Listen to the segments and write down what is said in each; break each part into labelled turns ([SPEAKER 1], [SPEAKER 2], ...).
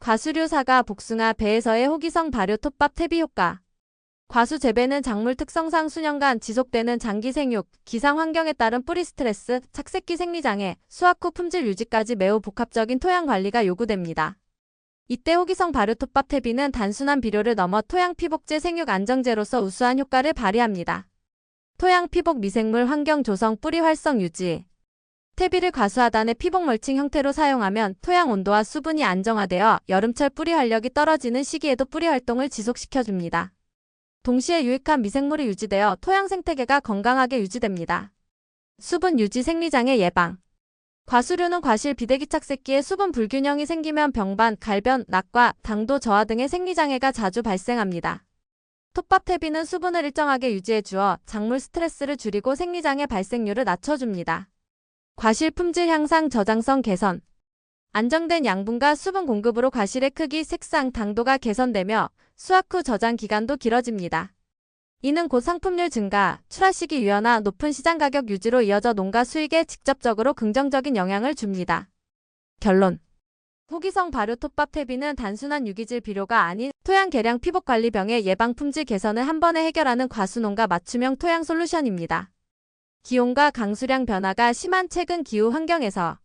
[SPEAKER 1] 과수류 사과, 복숭아, 배에서의 호기성 발효 톱밥 퇴비 효과. 과수 재배는 작물 특성상 수년간 지속되는 장기 생육, 기상 환경에 따른 뿌리 스트레스, 착색기 생리장애, 수확 후 품질 유지까지 매우 복합적인 토양 관리가 요구됩니다. 이때 호기성 발효 톱밥 퇴비는 단순한 비료를 넘어 토양 피복제 생육 안정제로서 우수한 효과를 발휘합니다. 토양 피복 미생물 환경 조성 뿌리 활성 유지. 퇴비를 과수하단의 피복 멀칭 형태로 사용하면 토양 온도와 수분이 안정화되어 여름철 뿌리 활력이 떨어지는 시기에도 뿌리 활동을 지속시켜줍니다. 동시에 유익한 미생물이 유지되어 토양 생태계가 건강하게 유지됩니다. 수분 유지 생리장애 예방. 과수류는 과실 비대기 착색기에 수분 불균형이 생기면 병반, 갈변, 낙과, 당도 저하 등의 생리장애가 자주 발생합니다. 톱밥 퇴비는 수분을 일정하게 유지해 주어 작물 스트레스를 줄이고 생리장애 발생률을 낮춰줍니다. 과실 품질 향상 저장성 개선. 안정된 양분과 수분 공급으로 과실의 크기, 색상, 당도가 개선되며 수확 후 저장 기간도 길어집니다. 이는 곧 상품률 증가, 출하 시기 유연화, 높은 시장 가격 유지로 이어져 농가 수익에 직접적으로 긍정적인 영향을 줍니다. 결론. 호기성 발효 톱밥 퇴비는 단순한 유기질 비료가 아닌 토양 개량 피복 관리 병의 예방 품질 개선을 한 번에 해결하는 과수농가 맞춤형 토양 솔루션입니다. 기온과 강수량 변화가 심한 최근 기후 환경에서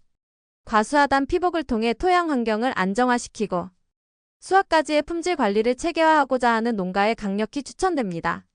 [SPEAKER 1] 과수하단 피복을 통해 토양 환경을 안정화시키고 수확까지의 품질 관리를 체계화하고자 하는 농가에 강력히 추천됩니다.